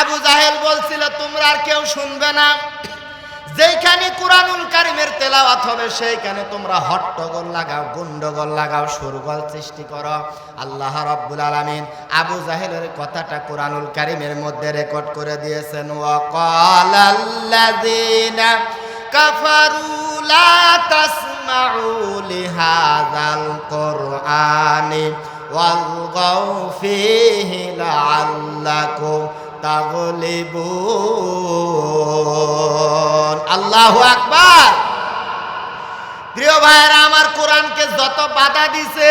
আবু জাহেল বলছিল, তোমরা আর কেউ শুনবে না। যেখানে কোরআনুল কারিমের তেলাওয়াত হবে, সেইখানে তোমরা হট্টগোল লাগাও, গুন্ডগোল লাগাও, সুরগোল সৃষ্টি করো। আল্লাহ রাব্বুল আলামিন আবু জাহেলের কথাটা কোরআনুল কারিমের মধ্যে রেকর্ড করে দিয়েছেন ওয়াকালাল্লাযীনা কাফারু লা তাসমাউ লিহাযাল কুরআনি ওয়ালগাউ ফীহি লাআল্লাকুম তাগলিবুন আল্লাহু আকবার। প্রিয় ভাইয়েরা, আমার কোরআনকে যত বাধা দিছে,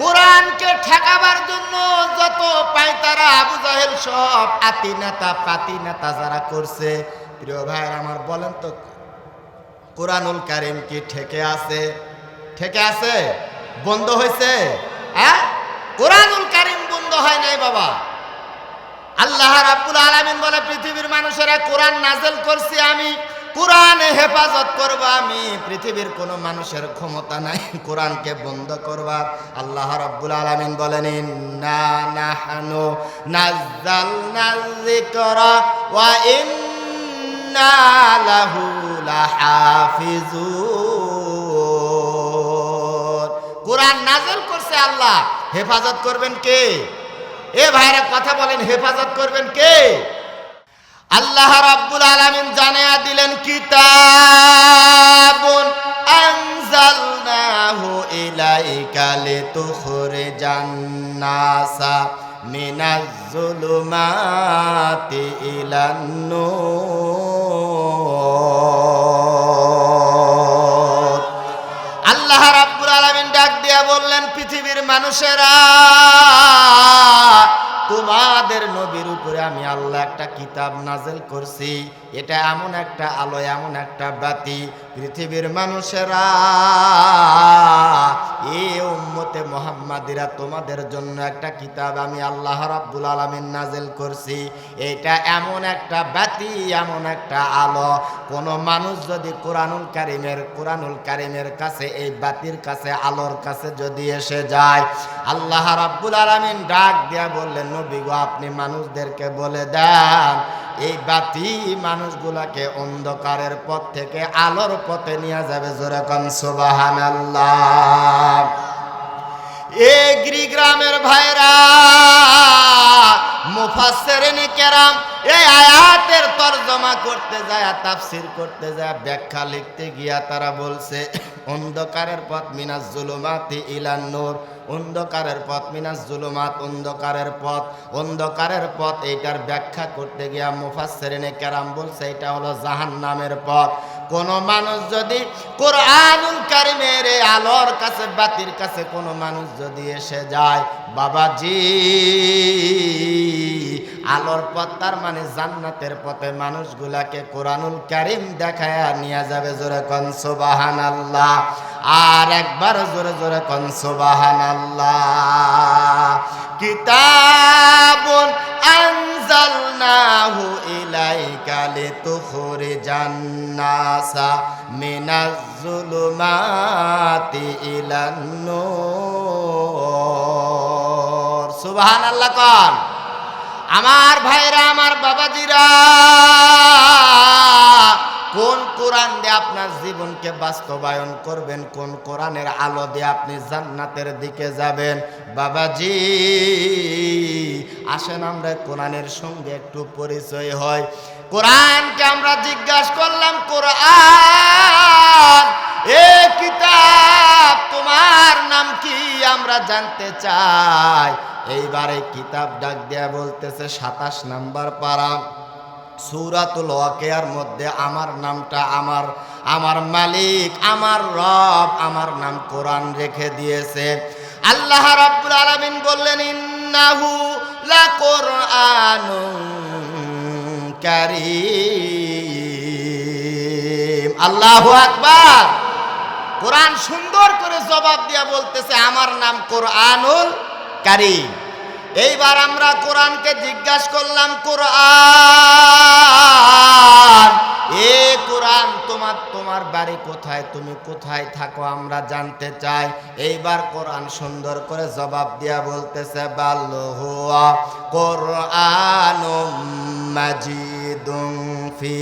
কোরআনকে ঠেকাবার জন্য যত পাইতারা আবু জাহেল সব আতি নেতা, পাতি নেতা যারা করছে, প্রিয় ভাইয়েরা, আমার বলেন তো, কোরআনুল কারিম কি ঠেকে আছে? ঠেকে আছে? বন্ধ হয়েছে? হ্যাঁ? কোরআনুল কারিম বন্ধ হয় নাই বাবা। আল্লাহ রাব্বুল আলামিন বলে, পৃথিবীর মানুষেরা কোরআন নাজেল করছি আমি, কোরআনে হেফাজত করব আমি, পৃথিবীর কোনো মানুষের ক্ষমতা নাই, কোরআনকে বন্ধ করবার আল্লাহ রাব্বুল আলামিন বলেন, ইন্না নাহনু নাযালনা যিকরা ওয়া ইন্না লাহু লাহাফিজুন। কোরআন নাজেল করছে আল্লাহ, হেফাজত করবেন কে? এ ভাইরা কথা বলেন, হেফাজত করবেন কে? আল্লাহ রাব্বুল আলামিন জানিয়ে দিলেন, কিতাবুন আনজালনাহু ইলাইকা লিতুখরিজান নাসা মিনাজ যুলুমাতি ইলান নূর। আল্লাহ রাব্বুল আলামিন ডাক দিয়া বললেন, পৃথিবীর মানুষেরা তোমাদের নবীর উপরে আমি আল্লাহ একটা কিতাব নাজেল করছি। এটা এমন একটা আলো, এমন একটা বাতি। পৃথিবীর মানুষেরা, এ উম্মতে মোহাম্মাদিরা, তোমাদের জন্য একটা কিতাব আমি আল্লাহ রাব্বুল আলামিন নাজেল করছি। এটা এমন একটা বাতি এমন একটা আলো। কোন মানুষ যদি কোরআনুল কারিমের কোরআনুল কারিমের কাছে, এই বাতির কাছে, আলোর কাছে যদি এসে যায়, আল্লাহ রাব্বুল আলামিন ডাক দিয়া বললেন, নবী গো, আপনি মানুষদেরকে বলে দেন এই বাতি মানুষগুলাকে অন্ধকারের পথ থেকে আলোর পথে নিয়ে যাবে যেরকম সুবাহান এ গ্রামের ভাইরা, মুফাসসিরিনে কেরাম এই আয়াতের তরজমা করতে যায়, তাফসির করতে যায়, ব্যাখ্যা লিখতে গিয়া তারা বলছে, অন্ধকারের পথ মিনাস জুলুমাতি ইলান নূর, অন্ধকারের পথ মিনাস জুলুমাত, অন্ধকারের পথ অন্ধকারের পথ, এইটার ব্যাখ্যা করতে গিয়া মুফাসসিরিনে কেরাম বলছে, এটা হলো জাহান্নামের পথ। কোন মানুষ যদি কোরআনুল কারিমের আলোর কাছে, বাতির কাছে কোন মানুষ যদি এসে যায়, বাবাজি, আলোর পথ তার মানে জান্নাতের পথে মানুষগুলাকে কোরআনুল কারিম দেখায় নিয়ে যাবে জোরে কন সুবাহান আল্লাহ আর একবার জোরে জোরে কন সুবাহান আল্লাহ কিতাবুন আনজালনাহু ইলাইকা লিতুখরিজান নাসা মিনাজ জুলুমাতি ইলান নূর সুবহানাল্লাহ কোন। আমার ভাইরা আমার বাবাজিরা কোন কোরআন দিয়ে আপনার জীবনকে বাস্তবায়ন করবেন? কোন কোরআনের আলো দিয়ে আপনি জান্নাতের দিকে যাবেন? বাবাজি, আসেন আমরা কোরআনের সঙ্গে একটু পরিচয় হয় কোরআনকে আমরা জিজ্ঞাসা করলাম, কোরআন, এ কিতাব, তোমার নাম কি? আমরা জানতে চাই। এইবারে কিতাব ডাক দেয়া বলতেছে, সাতাশ নাম্বার পারা। সুরাতুল ওয়াকিয়ার মধ্যে আমার নামটা আমার আমার মালিক, আমার রব, আমার নাম কোরআন রেখে দিয়েছে। আল্লাহ রাব্বুল আলামিন বললেন, ইন্নাহু লা কোরআনুন কারীম। আল্লাহু আকবার। কোরআন সুন্দর করে জবাব দিয়া বলতেছে, আমার নাম কোরআনুল কারীম। এইবার আমরা কোরআনকে জিজ্ঞাসা করলাম, কোরআন, এ কোরআন তোমার তোমার বাড়ি কোথায়? তুমি কোথায় থাকো? আমরা জানতে চাই। এইবার কোরআন সুন্দর করে জবাব দিয়া বলতেছে, বাল্য হুয়া কোরআন মাজিদুন ফি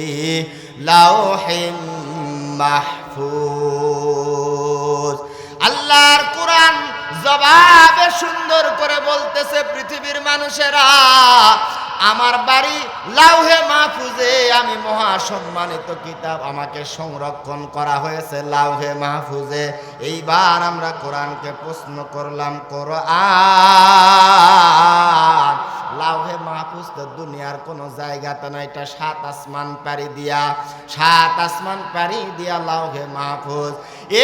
লাউহিম মাহফুজ। আল্লাহর কোরআন জবাবে সুন্দর করে বলতেছে পৃথিবীর মানুষেরা আমার বাড়ি লাউহে মাহফুজে আমি মহা সম্মানিত কিতাব আমাকে সংরক্ষণ করা হয়েছে লাউহে মাহফুজে। এইবার আমরা কোরআনকে প্রশ্ন করলাম, কোরআন, লাউহে মাহফুজ তো দুনিয়ার কোনো জায়গাতে না এটা সাত আসমান পাড়ি দিয়া, সাত আসমান পাড়ি দিয়া লাউহে মাহফুজ।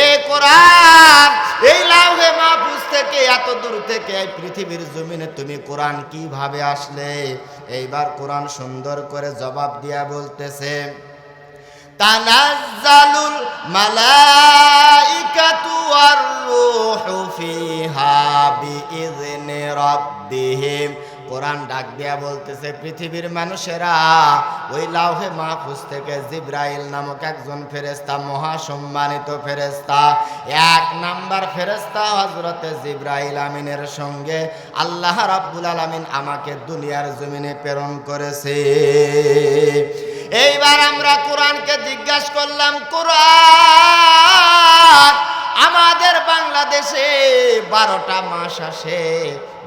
এ কোরআন, এই লাউহে মাহফুজ থেকে, এত দূর থেকে এই পৃথিবীর জমিনে তুমি কোরআন কীভাবে আসলে? এইবার কোরআন সুন্দর করে জবাব দিয়া বলতেছে তানাজ্জালুল মালাইকাতু ওয়ার রূহু ফিহা বিইذনি রাব্বিহিম। কোরআন ডাক দিয়া বলতেছে, পৃথিবীর মানুষেরা ওই লাউহে মাহফুজ থেকে জিব্রাইল নামক একজন ফেরেস্তা মহাসম্মানিত ফেরেস্তা এক নাম্বার ফেরেস্তা হজরতে জিব্রাইল আমিনের সঙ্গে আল্লাহ রাব্বুল আলামিন আমাকে দুনিয়ার জমিনে প্রেরণ করেছে। এইবার আমরা কোরআনকে জিজ্ঞাসা করলাম, কোরআন, আমাদের বাংলাদেশে বারোটা মাস আসে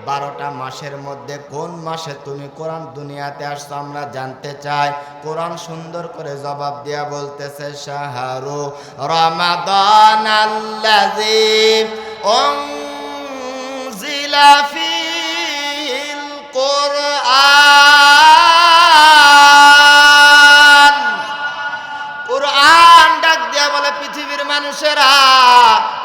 বারোটা মাসের মধ্যে কোন মাসে তুমি কোরআন দুনিয়াতে আসছো আমরা জানতে চাই। কোরআন সুন্দর করে জবাব দিয়া বলতেছে, শাহরু রমাদান আল্লাযী উনজিলা ফিল কোরআন। দিয়া বলে পৃথিবীর মানুষেরা,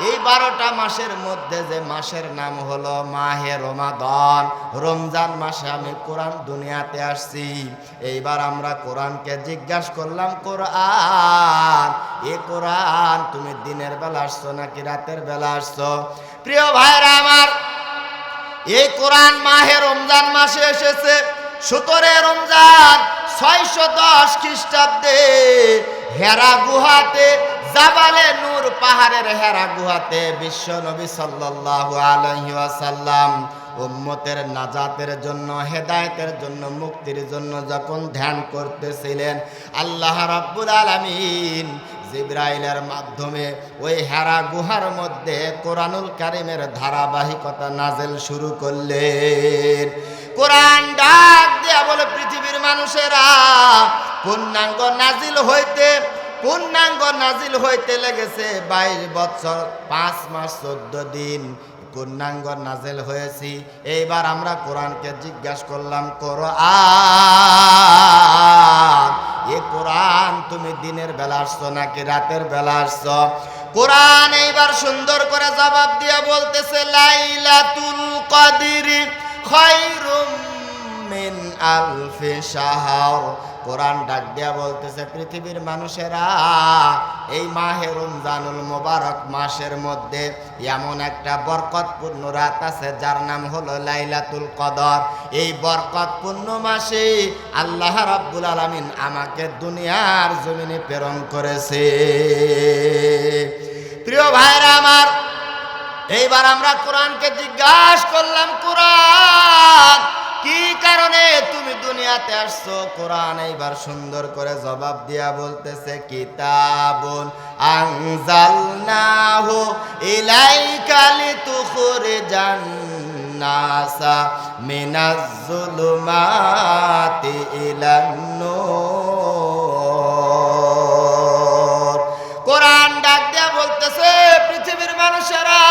এই বারোটা মাসের মধ্যে যে মাসের নাম হলো মাহে রমাদন, রমজান মাসে আমি কোরআন দুনিয়াতে আসছি। এইবার আমরা কোরআনকে জিজ্ঞাসা করলাম, কোরআন, এ কোরআন তুমি দিনের বেলা আসছো নাকি রাতের বেলা আসছো? প্রিয় ভাইরা আমার, এই কোরআন মাহে রমজান মাসে এসেছে। সতেরো রমজান, ছয়শো দশ খ্রিস্টাব্দে হেরা গুহাতে, জাবালে নূর, পাহাড়ের হেরা গুহাতে বিশ্ব নবী সাল্লাল্লাহু আলাইহি ওয়াসাল্লাম উম্মতের নাজাতের জন্য, হেদায়েতের জন্য, মুক্তির জন্য যখন ধ্যান করতেছিলেন, আল্লাহ রাব্বুল আলামিন জিব্রাইলের মাধ্যমে ওই হেরা গুহার মধ্যে কোরআনুল কারিমের ধারাবাহিকতা নাজেল শুরু করলেন। কোরআন ডাক দেয়া বলে, পৃথিবীর মানুষেরা পূর্ণাঙ্গ নাজিল হইতে, পূর্ণাঙ্গ নাজিল হইতে লেগেছে বাইশ বছর পাঁচ মাস চোদ্দ দিন পূর্ণাঙ্গ নাজেল হয়েছি। এইবার আমরা কোরআনকে জিজ্ঞাসা করলাম, কোরআন, এ কোরআন তুমি দিনের বেলা আসছো নাকি রাতের বেলা আসছো? কোরআন এইবার সুন্দর করে জবাব দিয়ে বলতেছে, লাইলাতুল কদিরি খৈরুম মিন আলফি শাহর কোরআন ডাক দিয়া বলতেছে, পৃথিবীর মানুষেরা, এই মাহে রমজানুল মোবারক মাসের মধ্যে এমন একটা বরকতপূর্ণ রাত আছে, যার নাম হলো লাইলাতুল কদর। এই বরকতপূর্ণ মাসে আল্লাহ রাব্বুল আলামিন আমাকে দুনিয়ার জমিনে প্রেরণ করেছে। প্রিয় ভাইরা আমার, এইবার আমরা কোরআনকে জিজ্ঞাসা করলাম দুনিয়াতে আসছো, কোরআন এইবার সুন্দর করে জবাব দিয়া বলতেছে, কিতাবুন আনজালনাহু ইলাইকা লিতুখরিজান নাসা মিনাজ জুলুমাতি ইলান নূর। কোরআন ডাক দিয়া বলতেছে, পৃথিবীর মানুষেরা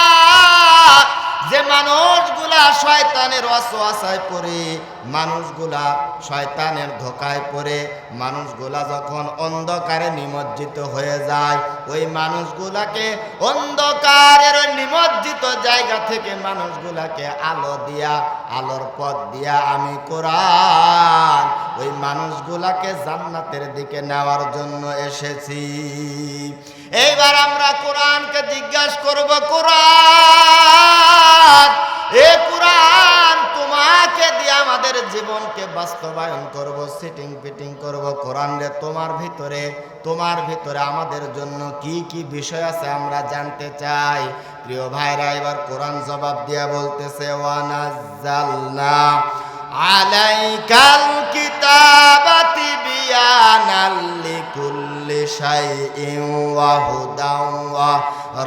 যে মানুষগুলা শয়তানের অসোয়াশায় পড়ে, মানুষগুলা শয়তানের ধোকায় পড়ে, মানুষগুলা যখন অন্ধকারে নিমজ্জিত হয়ে যায়, ওই মানুষগুলাকে অন্ধকারের নিমজ্জিত জায়গা থেকে মানুষগুলাকে আলো দিয়া, আলোর পথ দিয়া আমি কোরআন, ওই মানুষগুলাকে জান্নাতের দিকে নেওয়ার জন্য এসেছি। এইবার আমরা কোরআনকে জিজ্ঞাসা করব, কোরআন, এ কোরআন তোমাকে দিয়ে আমাদের জীবনকে বাস্তবায়ন করব সিটিং পিটিং করব, কোরআন রে তোমার ভিতরে তোমার ভিতরে আমাদের জন্য কি কি বিষয় আছে আমরা জানতে চাই। প্রিয় ভাইরা, এবার কোরআন জবাব দিয়া বলতেছে, ওয়ানাজ্জালনা আলাইকাল কিতাবা শাইইন ওয়া ওয়া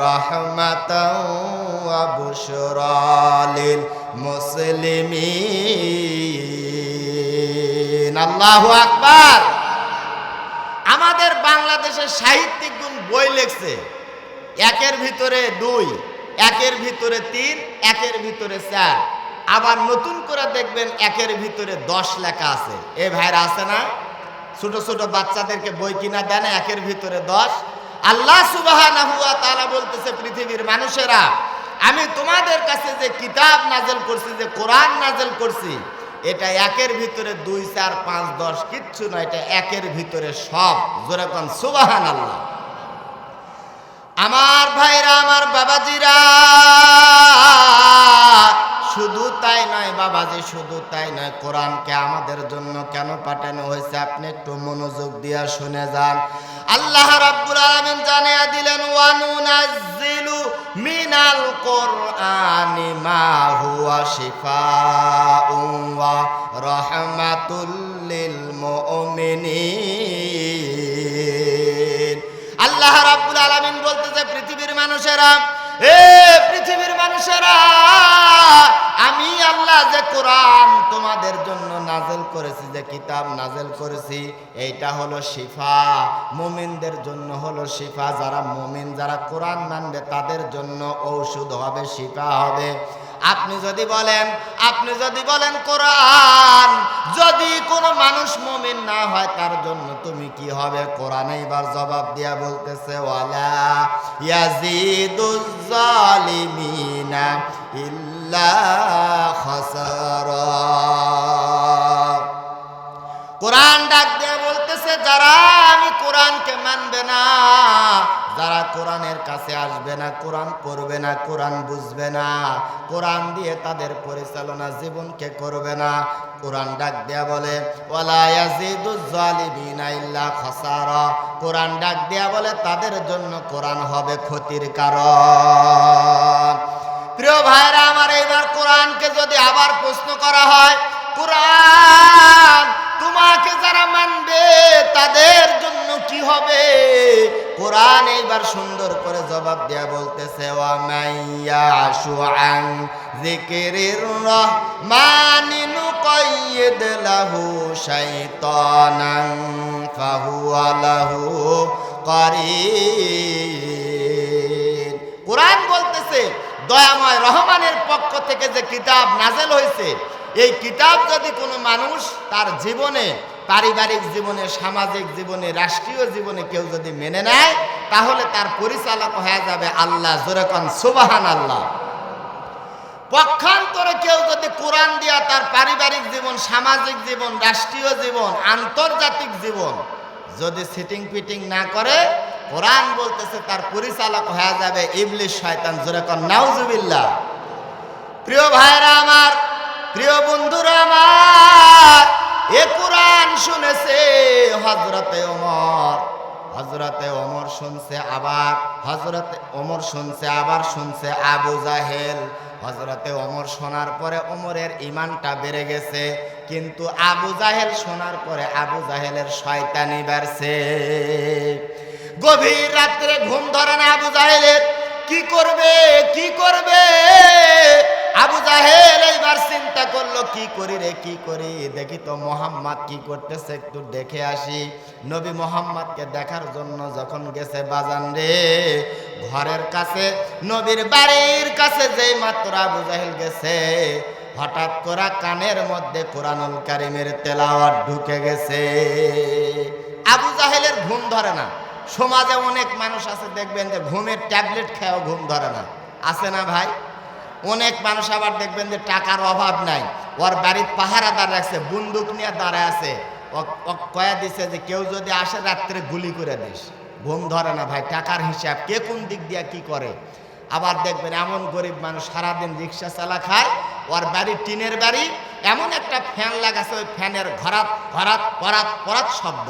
রাহমাতাও ওয়া বুশরা লিল মুসলিমিন। আল্লাহু আমাদের বাংলাদেশের সাহিত্যিক গুণ বই লেখছে। একের ভিতরে দুই, একের ভিতরে তিন, একের ভিতরে চার। আবার নতুন করে দেখবেন একের ভিতরে দশ লেখা আছে। এ ভাইরা আছে না? ছোট ছোট বাচ্চাদেরকে বই কিনা দেন, একের ভিতরে দশ। আল্লাহ সুবাহ বলতেছে, পৃথিবীর মানুষেরা, আমি তোমাদের কাছে যে কিতাব নাজেল করছি, যে কোরআন নাজেল করছি, এটা একের ভিতরে দুই, চার, পাঁচ, দশ, কিচ্ছু নয়, এটা একের ভিতরে সব। জোরে কন সুবাহান আল্লাহ আমার ভাইরা, আমার বাবাজিরা শুধু তাই নয় বাবাজি, শুধু তাই নয় কোরআনকে আমাদের জন্য কেন পাঠানো হয়েছে? আপনি একটু মনোযোগ দিয়া শুনে যান। আল্লাহ রাব্বুল আলামিন জানিয়ে দিলেন, ওয়ানুনাজ্জিলু মিনাল কোরআনি মা হুয়া শিফাউন ওয়া রাহমাতুল লিল মুমিনিন। আল্লাহ রাব্বুল আলামিন বলতেছে, পৃথিবীর মানুষেরা, এ পৃথিবীর মানুষেরা আমি আল্লাহ যে কোরআন তোমাদের জন্য নাজেল করেছি, যে কিতাব নাজেল করেছি, এইটা হলো শিফা। মুমিনদের জন্য হলো শিফা। যারা মুমিন, যারা কোরআন মানবে, তাদের জন্য ঔষধ হবে, শিফা হবে। আপনি যদি বলেন, আপনি যদি বলেন কোরআন, যদি কোনো মানুষ মুমিন না হয়, তার জন্য তুমি কি হবে? কোরআন এবার জবাব দিয়া বলতেছে, ওয়ালা ইয়াজিদুজ জালিমিনা ইল্লা খাসারা। কোরআন ডাক দিয়ে বলতেছে, যারা আমি কোরআনকে মানবে না, যারা কোরআনের কাছে আসবে না, কোরআন পড়বে না, কোরআন বুঝবে না, কোরআন দিয়ে তাদের পরিচালনা জীবনকে করবে না। কোরআন ডাক দেয়া বলে ইল্লা খাসারা। কোরআন ডাক দেয়া বলে, তাদের জন্য কোরআন হবে ক্ষতির কারণ। প্রিয় ভাইরা আমার এইবার কোরআনকে যদি আবার প্রশ্ন করা হয়, কোরআন তোমাকে যারা মানবে, তাদের জন্য কি হবে? কোরআন এইবার সুন্দর করে জবাব দেয়া বলতেছে কোরআন বলতেছে দয়াময় রহমানের পক্ষ থেকে যে কিতাব নাজেল হয়েছে, এই কিতাব যদি কোনো মানুষ তার জীবনে, পারিবারিক জীবনে, সামাজিক জীবনে, রাষ্ট্রীয় জীবনে কেউ যদি মেনে নেয়, তাহলে তার পরিচালক হয়ে যাবে আল্লাহ জোরেকন সুবাহান আল্লাহ পক্ষান্তরে কেউ যদি কোরআন দিয়া তার পারিবারিক জীবন, সামাজিক জীবন, রাষ্ট্রীয় জীবন, আন্তর্জাতিক জীবন যদি সিটিং পিটিং না করে কোরআন বলতেছে, তার পরিচালক হয়ে যাবে ইবলিশ শয়তান। জোরেকন নাউজুবিল্লাহ। প্রিয় ভাইরা আমার, প্রিয় বন্ধুরা আমার, এ কোরআন শুনেছে হজরতে ওমর। হজরতে ওমর শুনছে আবার হজরতে ওমর শুনছে আবার শুনছে আবু জাহেল। হজরতে ওমর শোনার পরে ওমরের ইমানটা বেড়ে গেছে, কিন্তু আবু জাহেল শোনার পরে আবু জাহেলের শয়তানি বাড়ছে। গভীর রাত্রে ঘুম ধরে না আবু জাহেলের। কি করবে? কি করবে? আবু জাহেল এইবার চিন্তা করল, কি করি রে, কি করি? দেখি তো মোহাম্মদ কি করতেছে, একটু দেখে আসি। নবী মোহাম্মদকে দেখার জন্য যখন গেছে বাজান রে, ঘরের কাছে, নবীর বাড়ির কাছে যেই মাত্র আবু জাহেল গেছে, হঠাৎ করা কানের মধ্যে কোরআনুল কারিমের তেলাওয়াত ঢুকে গেছে। আবু জাহেলের ঘুম ধরে না। সমাজে অনেক মানুষ আছে, দেখবেন যে ঘুমের ট্যাবলেট খেয়েও ঘুম ধরে না। আছে না ভাই? অনেক মানুষ আবার দেখবেন যে টাকার অভাব নাই। ওর বাড়ির পাহারাদার রাখছে, বন্দুক নিয়ে দাঁড়ায় আছে। কয়া দিছে যে কেউ যদি আসে রাত্রে গুলি করে দিস। ঘুম ধরে না ভাই, টাকার হিসাব। কে কোন দিক দিয়ে কি করে? আবার দেখবেন এমন গরিব মানুষ সারাদিন রিক্সা চালা খায়, ওর বাড়ি টিনের বাড়ি, এমন একটা ফ্যান লাগাছে, ওই ফ্যানের ঘরাত ঘরাত, পরাত পরাত শব্দ।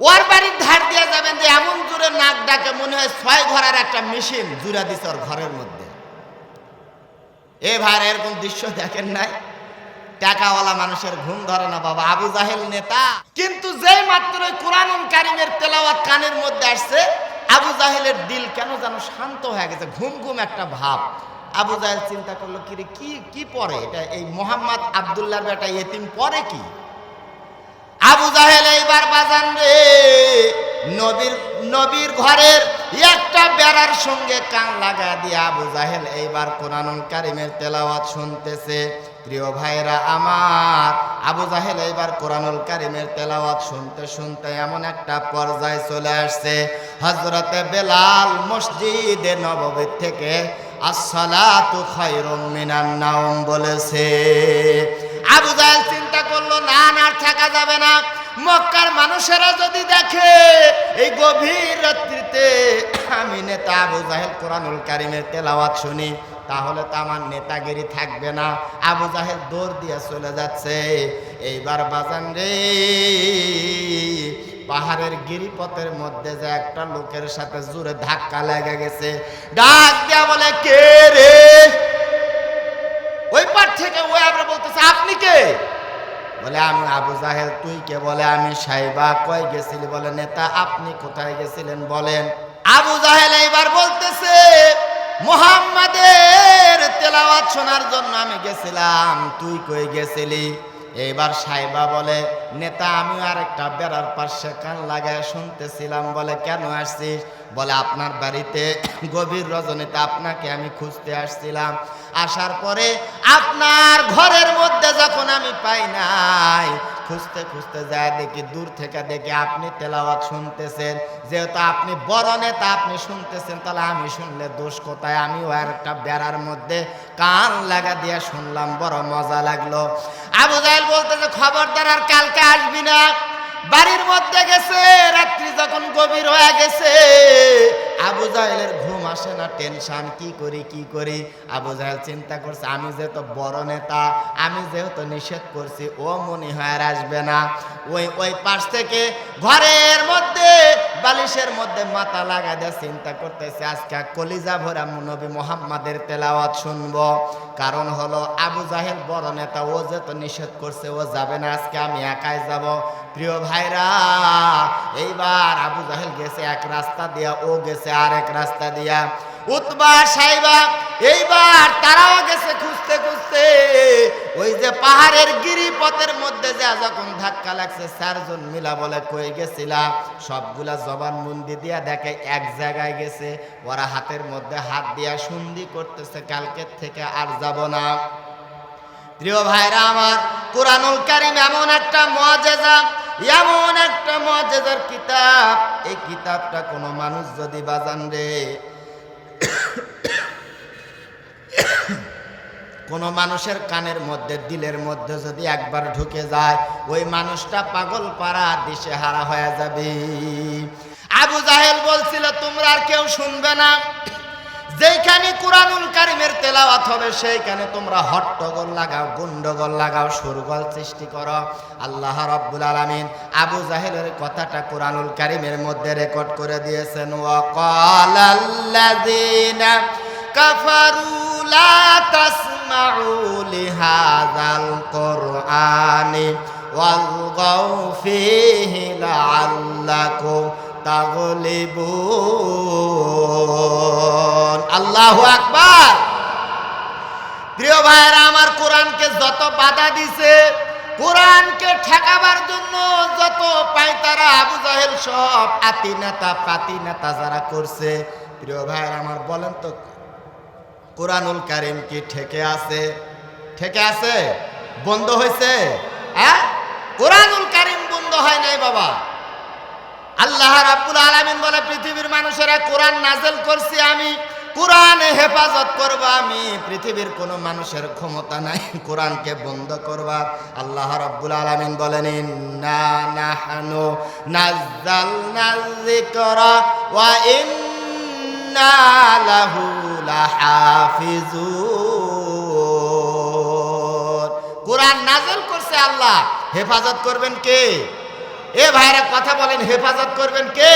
ওর বাড়ির ধার দিয়ে যাবেন যে এমন জোরে নাক ডাকে, মনে হয় ছয় ঘরের একটা মেশিন জুড়া দিছে ওর ঘরের মধ্যে। এ ভাই, এরকম দৃশ্য দেখেন নাই? টাকাওয়ালা মানুষের ঘুম ধরে না বাবা, আবু জাহেল নেতা। কিন্তু যেই মাত্র কোরআনুল কারিমের তেলাওয়াত কানের মধ্যে আসছে, আবু জাহেলের দিল কেন যেন শান্ত হয়ে গেছে, ঘুম ঘুম একটা ভাব। আবু জাহেল চিন্তা করল কি রে কি কি পরে? এটা এই মোহাম্মদ আবদুল্লাহর বেটা এতিম পরে কি? আবু জাহেল এইবার বাজান রে। নবীর নবীর ঘরের একটা বেড়ার সঙ্গে কান লাগা দিয়ে আবু জাহেল এইবার কোরআনুল কারিমের তেলাওয়াত শুনতেছে। প্রিয় ভাইরা আমার, আবু জাহেল এইবার কোরআনুল কারিমের তেলাওয়াত শুনতে শুনতে এমন একটা পর্যায়ে চলে আসছে। হজরতে বেলাল মসজিদে নববীর থেকে, আসসালাতু খায়রুম মিনান নাওম বলেছে। আবু জাহেল করল না আর থাকা যাবে না। মক্কার মানুষেরা যদি দেখে, এই গভীর রাত্রিতে আমি নেতা আবু জাহেল কোরআনুল কারিমের তেলাওয়াত শুনি, তাহলে তো আমার নেতাগিরি থাকবে না। আবু জাহেল দৌড় দিয়ে চলে যাচ্ছে। এইবার বাজান রে, পাহাড়ের গিরিপথের মধ্যে যে একটা লোকের সাথে জোরে ধাক্কা লেগে গেছে, ডাক দিয়া বলে, কে রে? ওই পার থেকে ওই আমরা বলতেছে, আপনি কে? বলে, আমি আবু জাহেল, তুই কে? বলে, আমি সাইবা। কয় গেছিলি? বলে, নেতা, আপনি কোথায় গেছিলেন? বলেন, আবু জাহেল এইবার বলতেছে, মোহাম্মদের তেলাওয়াত শোনার জন্য আমি গেছিলাম। তুই কই গেছিলি? এইবার সাইবা বলে, নেতা আমি আর একটা বেড়ার পাশে কান লাগায় শুনতেছিলাম। বলে, কেন আসছিস? বলে, আপনার বাড়িতে গভীর রজনীতে আপনাকে আমি খুঁজতে আসছিলাম। আসার পরে আপনার ঘরের মধ্যে যখন আমি পাই নাই, খুঁজতে খুঁজতে যায় দেখি, দূর থেকে দেখি আপনি তেলাওয়াত শুনতেছেন। যেহেতু আপনি বড় নেতা, আপনি শুনতেছেন, তাহলে আমি শুনলে দোষ কোথায়? আমিও আর একটা বেড়ার মধ্যে কান লাগা দিয়ে শুনলাম, বড় মজা লাগল। আবু জাহেল বলতেছে, খবরদার, আর কালকে আসবি না? বাড়ির মধ্যে গেছে, রাত্রি যখন গভীর হয়ে গেছে, আবু জাহেলের ঘুম আসে না, টেনশন, কি করি কি করি? আবু জাহেল চিন্তা করছে, আমি যেহেতু বড় নেতা, আমি যেহেতু নিষেধ করছি, ও মনে হয় আর আসবে না। ওই ওই পাশ থেকে ঘরের মধ্যে বালিশের মধ্যে মাথা লাগা দিয়ে, চিন্তা করতেছে, আজকে কলিজা ভরা নবী মোহাম্মদের তেলাওয়াত শুনব। কারণ হলো আবু জাহেল বড় নেতা, ও যে তো নিষেধ করছে, ও যাবে না, আজকে আমি একাই যাব। প্রিয় ভাইরা, এইবার আবু জাহেল গেছে এক রাস্তা দিয়া, ও গেছে আর এক রাস্তা দিয়া। উতবা সাইবা এইবার তারাও গেছে খুঁজতে খুঁজতে। ওই যে পাহাড়ের গিরিপথের মধ্যে যে যখন ধাক্কা লাগছে, চারজন মিলা বলে কয়ে গেছিলাম সবগুলা জবান মন্দি দিয়া দেখে এক জায়গায় গেছে। ওরা হাতের মধ্যে হাত দিয়া সুন্দি করতেছে, কালকের থেকে আর যাব না। প্রিয় ভাইরা আমার, কোরআনুল কারিম এমন একটা মজেজা এমন একটা মজেজার কিতাব। এই কিতাবটা কোনো মানুষ যদি বাজান রে কোনো মানুষের কানের মধ্যে, দিলের মধ্যে যদি একবার ঢুকে যায়, ওই মানুষটা পাগল পাড়া দিশে হারা হয়ে যাবে। আবু জাহেল বলছিল, তোমরা আর কেউ শুনবে না। যেখানে কোরআনুল কারিমের তেলাওয়াত হবে, সেইখানে তোমরা হট্টগোল লাগাও গুন্ডগোল লাগাও, সুরগোল সৃষ্টি করো। আল্লাহ রাব্বুল আলামিন আবু জাহেলের কথাটা কোরআনুল কারিমের মধ্যে রেকর্ড করে দিয়েছেন। ওয়াকালাল্লাযীনা কাফারু লিহাযাল কুরআনি ওয়ালগাউ ফীহি লাআল্লাকুম তাগলিবুন। আল্লাহু আকবার। প্রিয় ভাইয়েরা, আমার কোরআনকে যত বাধা দিছে, কোরআনকে ঠেকাবার জন্য যত পাইতারা আবু জাহেল সব আতি নেতা পাতি নেতা যারা করছে, প্রিয় ভাইয়েরা, আমার বলেন তো কোরআনুল কারিম কি ঠেকে আছে? ঠেকে আছে? বন্ধ হয়েছে হ্যাঁ? কোরআনুল কারিম বন্ধ হয় নাই বাবা। আল্লাহ রাব্বুল আলামিন বলে, পৃথিবীর মানুষেরা কোরআন নাজেল করছি আমি, কোরআন হেফাজত করব আমি। পৃথিবীর কোনো মানুষের ক্ষমতা নাই, কোরআনকে বন্ধ করবার। আল্লাহ রাব্বুল আলামিন বলেন, ইন্না নাহনু নাযালনা যিকরা ওয়া ইন্না লাহু লাহাফিজুন কোরআন নাজেল করছে আল্লাহ। হেফাজত করবেন কে? এ ভাইরা কথা বলেন, হেফাজত করবেন কে?